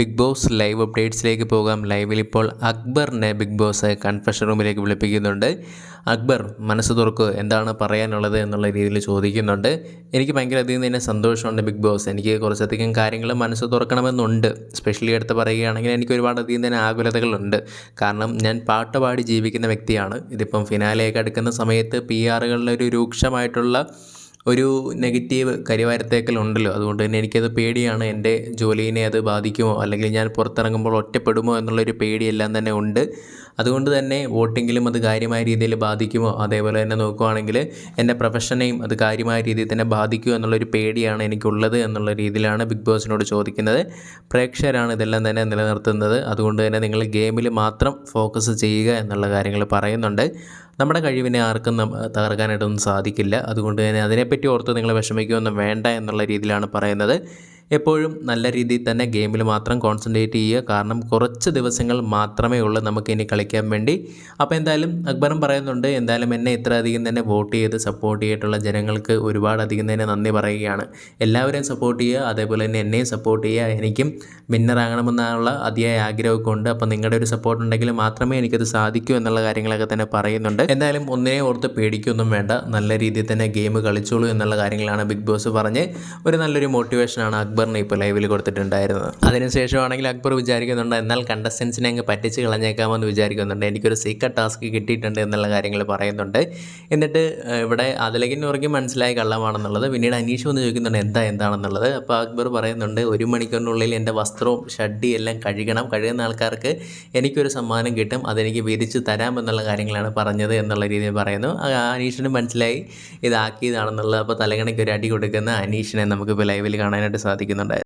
Big boss live അപ്ഡേറ്റ്സിലേക്ക് പോകാം. ലൈവിൽ ഇപ്പോൾ അക്ബറിനെ ബിഗ് ബോസ് കൺഫഷൻ റൂമിലേക്ക് വിളിപ്പിക്കുന്നുണ്ട്. അക്ബർ മനസ്സ് തുറക്കുക എന്താണ് പറയാനുള്ളത് എന്നുള്ള രീതിയിൽ ചോദിക്കുന്നുണ്ട്. എനിക്ക് ഭയങ്കര അധികം തന്നെ സന്തോഷമുണ്ട് ബിഗ് ബോസ്. എനിക്ക് കുറച്ചധികം കാര്യങ്ങൾ മനസ്സ് തുറക്കണമെന്നുണ്ട്. സ്പെഷ്യലി എടുത്ത് പറയുകയാണെങ്കിൽ എനിക്ക് ഒരുപാട് അധികം തന്നെ ആകുലതകളുണ്ട്. കാരണം ഞാൻ പാട്ട് പാടി ജീവിക്കുന്ന വ്യക്തിയാണ്. ഇതിപ്പം ഫിനാലെയൊക്കെ അടുക്കുന്ന സമയത്ത് പി ആറുകളിലൊരു രൂക്ഷമായിട്ടുള്ള ഒരു നെഗറ്റീവ് കരിവാരത്തേക്കൽ ഉണ്ടല്ലോ. അതുകൊണ്ട് തന്നെ എനിക്കത് പേടിയാണ്. എന്റെ ജോലിയെ അത് ബാധിക്കുമോ? അല്ലെങ്കിൽ ഞാൻ പുറത്തിറങ്ങുമ്പോൾ ഒറ്റപ്പെടുമോ? എന്നുള്ളൊരു പേടിയെല്ലാം തന്നെ ഉണ്ട്. അതുകൊണ്ട് തന്നെ വോട്ടിങ്ങിലും അത് കാര്യമായ രീതിയിൽ ബാധിക്കുമോ? അതേപോലെ തന്നെ നോക്കുവാണെങ്കിൽ എന്റെ പ്രൊഫഷനെയും അത് കാര്യമായ രീതിയിൽ തന്നെ ബാധിക്കുമോ എന്നുള്ളൊരു പേടിയാണ് എനിക്കുള്ളത് എന്നുള്ള രീതിയിലാണ് ബിഗ് ബോസിനോട് ചോദിക്കുന്നത്. പ്രേക്ഷകരാണ് ഇതെല്ലാം തന്നെ നിലനിർത്തുന്നത്. അതുകൊണ്ട് തന്നെ നിങ്ങൾ ഗെയിമിൽ മാത്രം ഫോക്കസ് ചെയ്യുക എന്നുള്ള കാര്യങ്ങൾ പറയുന്നുണ്ട്. നമ്മുടെ കഴിവിനെ ആർക്കും തകർക്കാനായിട്ടൊന്നും സാധിക്കില്ല. അതുകൊണ്ട് തന്നെ അതിനെപ്പറ്റി ഓർത്ത് നിങ്ങൾ വിഷമിക്കുകയൊന്നും വേണ്ട എന്നുള്ള രീതിയിലാണ് പറയുന്നത്. എപ്പോഴും നല്ല രീതിയിൽ തന്നെ ഗെയിമിൽ മാത്രം കോൺസെൻട്രേറ്റ് ചെയ്യുക. കാരണം കുറച്ച് ദിവസങ്ങൾ മാത്രമേ ഉള്ളൂ നമുക്ക് ഇനി കളിക്കാൻ വേണ്ടി. അപ്പോൾ എന്തായാലും അക്ബറും പറയുന്നുണ്ട് എന്തായാലും എന്നെ ഇത്ര അധികം തന്നെ വോട്ട് ചെയ്ത് സപ്പോർട്ട് ചെയ്തിട്ടുള്ള ജനങ്ങൾക്ക് ഒരുപാട് അധികം തന്നെ നന്ദി പറയുകയാണ്. എല്ലാവരെയും സപ്പോർട്ട് ചെയ്യുക അതേപോലെ തന്നെ എന്നെയും സപ്പോർട്ട് ചെയ്യുക. എനിക്കും വിന്നറാകണമെന്നുള്ള അതിയായ ആഗ്രഹമൊക്കെ ഉണ്ട്. അപ്പോൾ നിങ്ങളുടെ ഒരു സപ്പോർട്ട് ഉണ്ടെങ്കിൽ മാത്രമേ എനിക്കത് സാധിക്കൂ എന്നുള്ള കാര്യങ്ങളൊക്കെ തന്നെ പറയുന്നുണ്ട്. എന്തായാലും ഒന്നിനെ ഓർത്ത് പേടിക്കൊന്നും വേണ്ട. നല്ല രീതിയിൽ തന്നെ ഗെയിം കളിച്ചോളൂ എന്നുള്ള കാര്യങ്ങളാണ് ബിഗ് ബോസ് പറഞ്ഞ്. ഒരു നല്ലൊരു മോട്ടിവേഷനാണ് അക്ബറിനെ ഇപ്പോൾ ലൈവിൽ കൊടുത്തിട്ടുണ്ടായിരുന്നത്. അതിനുശേഷമാണെങ്കിൽ അക്ബർ വിചാരിക്കുന്നുണ്ട് എന്നാൽ കണ്ടസ്റ്റൻസിനെ അങ്ങ് പറ്റിച്ച് കളഞ്ഞേക്കാമെന്ന് വിചാരിക്കുന്നുണ്ട്. എനിക്കൊരു സീക്രട്ട് ടാസ്ക് കിട്ടിയിട്ടുണ്ട് എന്നുള്ള കാര്യങ്ങൾ പറയുന്നുണ്ട്. എന്നിട്ട് ഇവിടെ അതിലേക്കിന് ഉറങ്ങി മനസ്സിലായ കള്ളമാണെന്നുള്ളത്. പിന്നീട് അനീഷ് വന്ന് ചോദിക്കുന്നുണ്ട് എന്താ എന്താണെന്നുള്ളത്? അപ്പോൾ അക്ബർ പറയുന്നുണ്ട് ഒരു മണിക്കൂറിനുള്ളിൽ എന്റെ വസ്ത്രവും ഷഡ്ഡി എല്ലാം കഴുകണം. കഴുകുന്ന ആൾക്കാർക്ക് എനിക്കൊരു സമ്മാനം കിട്ടും. അതെനിക്ക് വിരിച്ച് തരാം എന്നുള്ള കാര്യങ്ങളാണ് പറഞ്ഞത് എന്നുള്ള രീതിയിൽ പറയുന്നു. അനീഷിന് മനസ്സിലായി ഇതാക്കിയതാണെന്നുള്ളത്. അപ്പോൾ തലകണയ്ക്ക് ഒരു അടി കൊടുക്കുന്ന അനീഷിനെ നമുക്കിപ്പോൾ ലൈവിൽ കാണാനായിട്ട് സാധിക്കുന്നുണ്ടായിരുന്നു